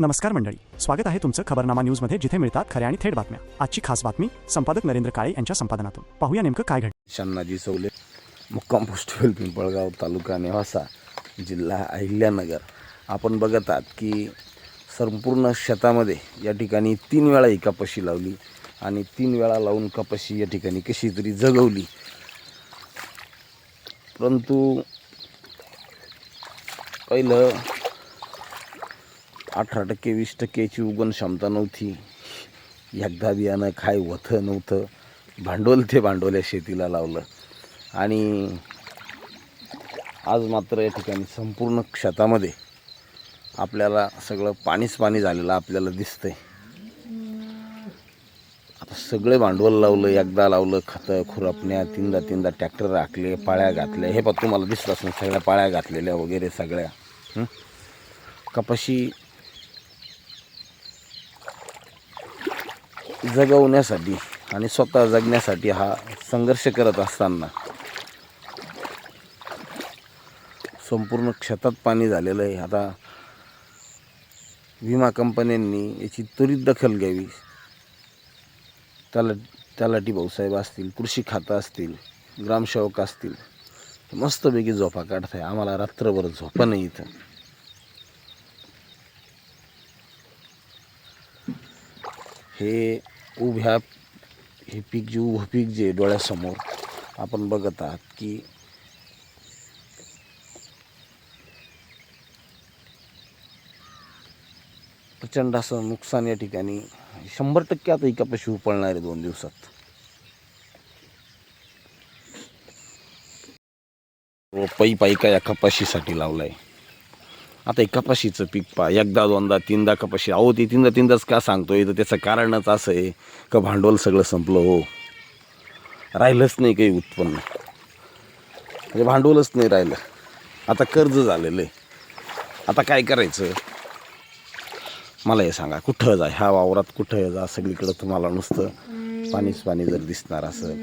नमस्कार मंडळी. स्वागत आहे तुमचं खबरनामा न्यूजमध्ये जिथे मिळतात खऱ्या आणि थेट बातम्या. आजची खास बातमी संपादक नरेंद्र काळे यांच्या संपादनातून. पाहूया नेमकं काय घडलं. शन्नाजी सवले मुक्काम पोस्टवेल पिंपळगाव तालुका नेवासा जिल्हा अहिल्यानगर. आपण बघत आहात की संपूर्ण शेतामध्ये या ठिकाणी तीन वेळा ही कपाशी लावली आणि तीन वेळा लावून कपाशी या ठिकाणी कशी तरी जगवली. परंतु पहिलं अठरा टक्के वीस टक्क्याची उगण क्षमता नव्हती. एकदा बियाणं काय होतं नव्हतं. भांडवल ते भांडवल या शेतीला लावलं. आणि आज मात्र या ठिकाणी संपूर्ण शेतामध्ये आपल्याला सगळं पाणीच पाणी झालेलं आपल्याला दिसतंय. आता सगळे भांडवल लावलं एकदा लावलं खतं खुरपण्या तीनदा तीनदा ट्रॅक्टर राखले पाळ्या घातल्या. हे पण तुम्हाला दिसत असेल सगळ्या पाळ्या घातलेल्या वगैरे सगळ्या. कपाशी जगवण्यासाठी आणि स्वतः जगण्यासाठी हा संघर्ष करत असताना संपूर्ण क्षेत्रात पाणी झालेलं आहे. आता विमा कंपन्यांनी याची त्वरित दखल घ्यावी. त्याला तलाटी भाऊसाहेब असतील कृषी खातं असतील ग्रामसेवक असतील मस्तपैकी झोपा काढताय. आम्हाला रात्रभर झोपा नाही इथं. हे उभ्या हे पीक जे उभं पीक जे डोळ्यासमोर आपण बघत आहात की प्रचंड असं नुकसान या ठिकाणी शंभर टक्के आता ही कपाशी पळणार आहे दोन दिवसात. व पै पाई या कपाशीसाठी लावलाय? आता एक कपाशीचं पीक पा एकदा दोनदा तीनदा कपाशी. अहो ती तीनदा तीनदाच का सांगतोय? तर त्याचं कारणच असं आहे का भांडवल सगळं संपलं हो. राहिलंच नाही काही उत्पन्न. म्हणजे भांडवलच नाही राहिलं. आता कर्ज झालेलं आहे. आता काय करायचं? मला हे सांगा कुठं जा? ह्या वावरात कुठं जा? सगळीकडं तुम्हाला नुसतं पाणीच पाणी जर दिसणार असं.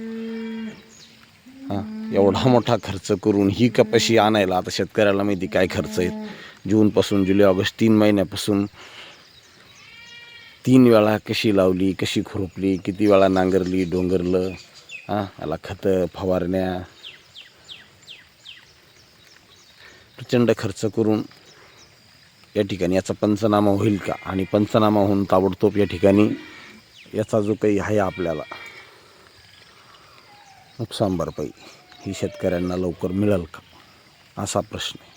हां? एवढा मोठा खर्च करून ही कपाशी आणायला आता शेतकऱ्याला माहिती काय खर्च आहेत जूनपासून जुलै ऑगस्ट तीन महिन्यापासून तीन वेळा कशी लावली कशी खुरपली किती वेळा नांगरली डोंगरलं हां याला खतं फवारण्या प्रचंड खर्च करून या ठिकाणी याचा पंचनामा होईल का? आणि पंचनामा होऊन ताबडतोब या ठिकाणी याचा जो काही आहे आपल्याला नुकसान भरपाई ही शेतकऱ्यांना लवकर मिळेल का? असा प्रश्न आहे.